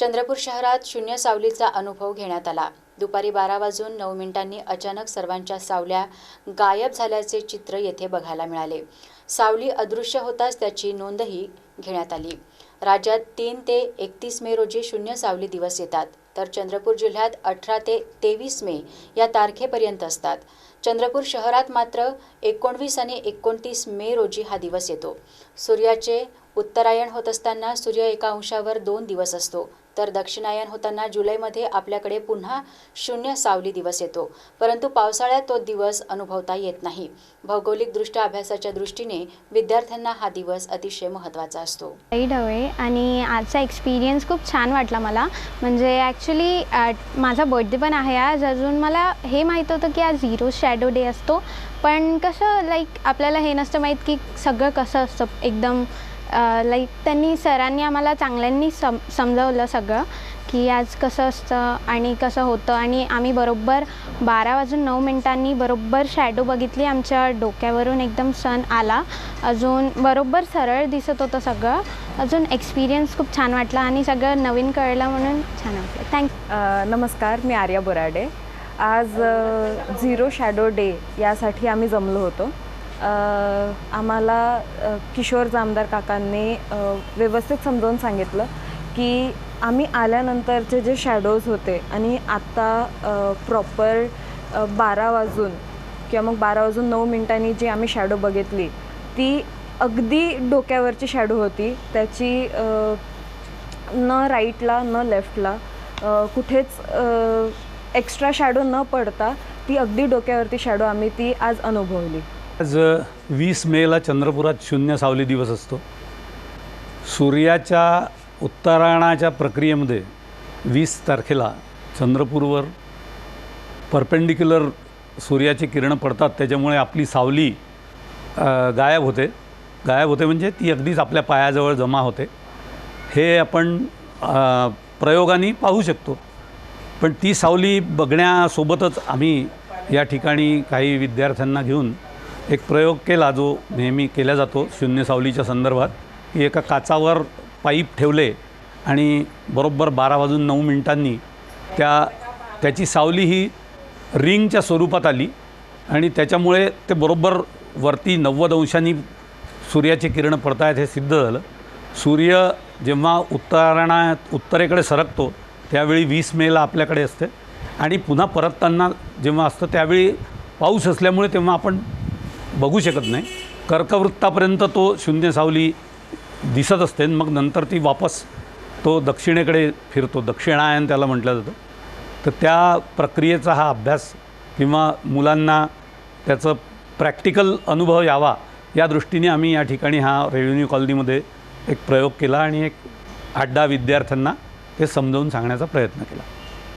चंद्रपूर शहरात शून्य सावलीचा अनुभव घेण्यात आला. दुपारी बारा वाजून नऊ मिनिटांनी अचानक सर्वांच्या सावल्या गायब झाल्याचे चित्र येथे बघायला मिळाले. सावली अदृश्य होताच त्याची नोंदही घेण्यात आली. राज्यात तीन ते एकतीस मे रोजी शून्य सावली दिवस येतात. तर चंद्रपूर जिल्ह्यात अठरा ते तेवीस मे या तारखेपर्यंत असतात. चंद्रपूर शहरात मात्र एकोणवीस आणि एकोणतीस मे रोजी हा दिवस येतो. सूर्याचे उत्तरायण होत असताना सूर्य एका अंशावर दोन दिवस असतो. तर दक्षिणायन होताना जुलैमध्ये आपल्याकडे पुन्हा शून्य सावली दिवस येतो. परंतु पावसाळ्यात तो दिवस अनुभवता येत नाही. भौगोलिकदृष्ट्या अभ्यासाच्या दृष्टीने विद्यार्थ्यांना हा दिवस अतिशय महत्त्वाचा असतो. ढवळे आणि आजचा एक्सपिरियन्स खूप छान वाटला मला. म्हणजे ॲक्च्युली माझा बर्थडे पण आहे आज. अजून मला हे माहीत होतं की आज झिरो शॅडो डे असतो. पण कसं लाईक आपल्याला हे नसतं माहीत की सगळं कसं असतं. एकदम लाईक त्यांनी सरांनी आम्हाला चांगल्यांनी सम समजवलं सगळं की आज कसं असतं आणि कसं होतं. आणि आम्ही बरोबर बारा वाजून नऊ मिनटांनी बरोबर शॅडो बघितली. आमच्या डोक्यावरून एकदम सण आला. अजून बरोबर सरळ दिसत होतं सगळं. अजून एक्सपिरियन्स खूप छान वाटला आणि सगळं नवीन कळलं म्हणून छान वाटलं. थँक नमस्कार मी आर्या बोराडे. आज झिरो शॅडो डे यासाठी आम्ही जमलो होतो. आम्हाला किशोर जामदार काकांनी व्यवस्थित समजावून सांगितलं की आम्ही आल्यानंतरचे जे शॅडोज होते आणि आत्ता प्रॉपर बारा वाजून किंवा मग बारा वाजून नऊ मिनिटांनी जी आम्ही शॅडो बघितली ती अगदी डोक्यावरची शॅडो होती. त्याची न राईटला न लेफ्टला कुठेच एक्स्ट्रा शॅडो न पडता ती अगदी डोक्यावरती शॅडो आम्ही ती आज अनुभवली. आज वीस मेला चंद्रपुरात शून्य सावली दिवस असतो. सूर्याच्या उत्तरायणाच्या प्रक्रियेमध्ये वीस तारखेला चंद्रपूरवर परपेंडिक्युलर सूर्याची किरणं पडतात. त्याच्यामुळे आपली सावली गायब होते. गायब होते म्हणजे ती अगदीच आपल्या पायाजवळ जमा होते. हे आपण प्रयोगाने पाहू शकतो. पण ती सावली बघण्यासोबतच आम्ही या ठिकाणी काही विद्यार्थ्यांना घेऊन एक प्रयोग केला जो नेहमी केला जातो शून्य सावलीच्या संदर्भात की एका काचावर पाईप ठेवले आणि बरोबर बारा वाजून नऊ मिनिटांनी त्या त्याची सावली ही रिंगच्या स्वरूपात आली आणि त्याच्यामुळे ते बरोबर वरती नव्वद अंशांनी सूर्याचे किरणं पडतायत हे सिद्ध झालं. सूर्य जेव्हा उत्तरायणात उत्तरेकडे सरकतो त्यावेळी वीस मेला आपल्याकडे असते. आणि पुन्हा परतताना जेव्हा असतं त्यावेळी पाऊस असल्यामुळे तेव्हा आपण बघू शकत नाही. कर्कवृत्तापर्यंत तो शून्य सावली दिसत असते आणि मग नंतर ती वापस तो दक्षिणेकडे फिरतो. दक्षिणायन त्याला म्हटलं जातं. तर त्या प्रक्रियेचा हा अभ्यास किंवा मुलांना त्याचं प्रॅक्टिकल अनुभव यावा या दृष्टीने आम्ही या ठिकाणी हा रेव्हेन्यू कॉलनीमध्ये एक प्रयोग केला आणि एक आठ दहा विद्यार्थ्यांना ते समजावून सांगण्याचा प्रयत्न केला.